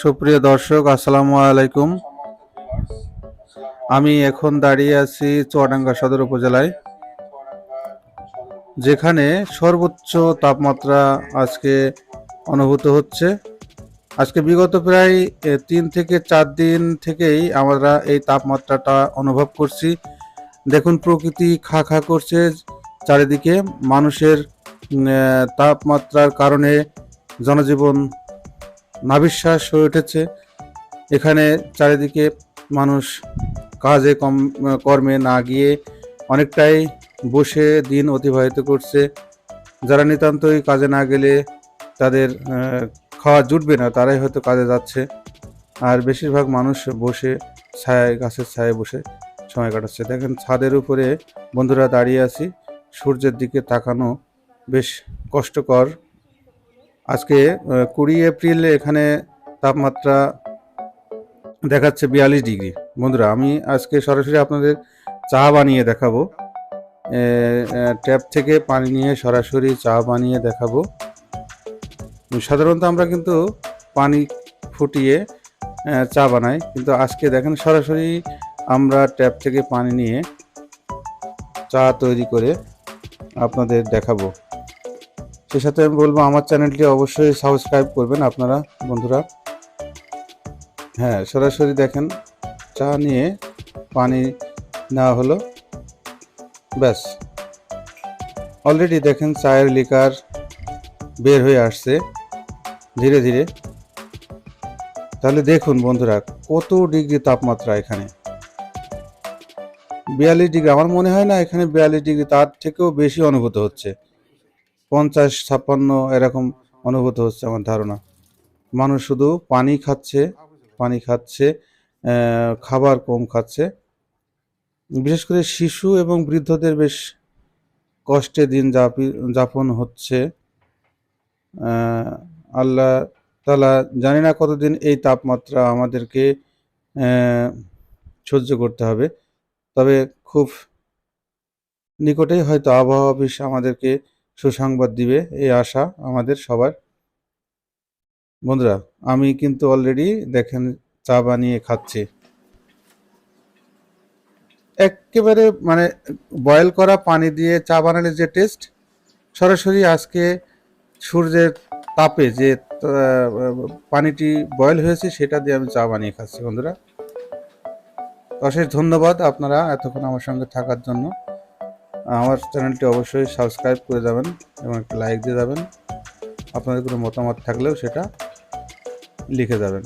সুপ্রিয় দর্শক, আসসালামু আলাইকুম। আমি এখন দাঁড়িয়ে আছি চুয়াডাঙ্গা সদর উপজেলায়, যেখানে সর্বোচ্চ তাপমাত্রা আজকে অনুভূত হচ্ছে। আজকে বিগত প্রায় তিন থেকে চার দিন থেকেই আমরা এই তাপমাত্রাটা অনুভব করছি। দেখুন, প্রকৃতি খা খা করছে চারিদিকে। মানুষের তাপমাত্রার কারণে জনজীবন নাবিশ্বাস হয়ে উঠেছে। এখানে চারিদিকে মানুষ কাজে কম, কর্মে না গিয়ে অনেকটাই বসে দিন অতিবাহিত করছে। যারা নিতান্তই কাজে না গেলে তাদের খাওয়া জুটবে না, তারাই হয়তো কাজে যাচ্ছে। আর বেশিরভাগ মানুষ বসে ছায় গাছের ছায়ে বসে সময় কাটাচ্ছে। দেখেন ছাদের উপরে বন্ধুরা দাঁড়িয়ে আছি। সূর্যের দিকে তাকানো বেশ কষ্টকর। আজকে কুড়ি এপ্রিল এখানে তাপমাত্রা দেখাচ্ছে বিয়াল্লিশ ডিগ্রি। বন্ধুরা, আমি আজকে সরাসরি আপনাদের চা বানিয়ে দেখাবো। ট্যাপ থেকে পানি নিয়ে সরাসরি চা বানিয়ে দেখাবো। সাধারণত আমরা কিন্তু পানি ফুটিয়ে চা বানাই। কিন্তু আজকে দেখেন সরাসরি আমরা ট্যাপ থেকে পানি নিয়ে চা তৈরি করে আপনাদের দেখাবো। সে সাথে আমি বলব, আমার চ্যানেলটি অবশ্যই সাবস্ক্রাইব করবেন আপনারা, বন্ধুরা। হ্যাঁ সরাসরি দেখেন, চা নিয়ে পানি নেওয়া হলো। ব্যাস। অলরেডি দেখেন চায়ের লিকার বের হয়ে আসছে, ধীরে ধীরে। তাহলে দেখুন বন্ধুরা, কত ডিগ্রি তাপমাত্রা এখানে। বিয়াল্লিশ ডিগ্রি, আমার মনে হয় না এখানে বিয়াল্লিশ ডিগ্রি, তার থেকেও বেশি অনুভূত হচ্ছে। পঞ্চাশ, ছাপ্পান্ন এরকম অনুভূত হচ্ছে আমার ধারণা। মানুষ শুধু পানি খাচ্ছে পানি খাচ্ছে খাবার কম খাচ্ছে। বিশেষ করে শিশু এবং বৃদ্ধদের বেশ কষ্টে দিন যাপি- যাপন হচ্ছে। আল্লাহ তালা জানি না কতদিন এই তাপমাত্রা আমাদেরকে সহ্য করতে হবে। তবে খুব নিকটেই হয়তো আবহাওয়া অফিস আমাদেরকে সুসংবাদ দিবে, এই আশা আমাদের সবার। বন্ধুরা, আমি কিন্তু অলরেডি দেখেন চা বানিয়ে খাচ্ছি। একেবারে মানে বয়েল করা পানি দিয়ে চা বানালে যে টেস্ট সরাসরি আজকে সূর্যের তাপে যে পানিটি বয়েল হয়েছে সেটা দিয়ে আমি চা বানিয়ে খাচ্ছি বন্ধুরা। অশেষ ধন্যবাদ আপনারা এতক্ষণ আমার সঙ্গে থাকার জন্য। আমার চ্যানেলটি অবশ্যই সাবস্ক্রাইব করে যাবেন এবং একটা লাইক দিয়ে যাবেন। আপনাদের কোনো মতামত থাকলেও সেটা লিখে যাবেন।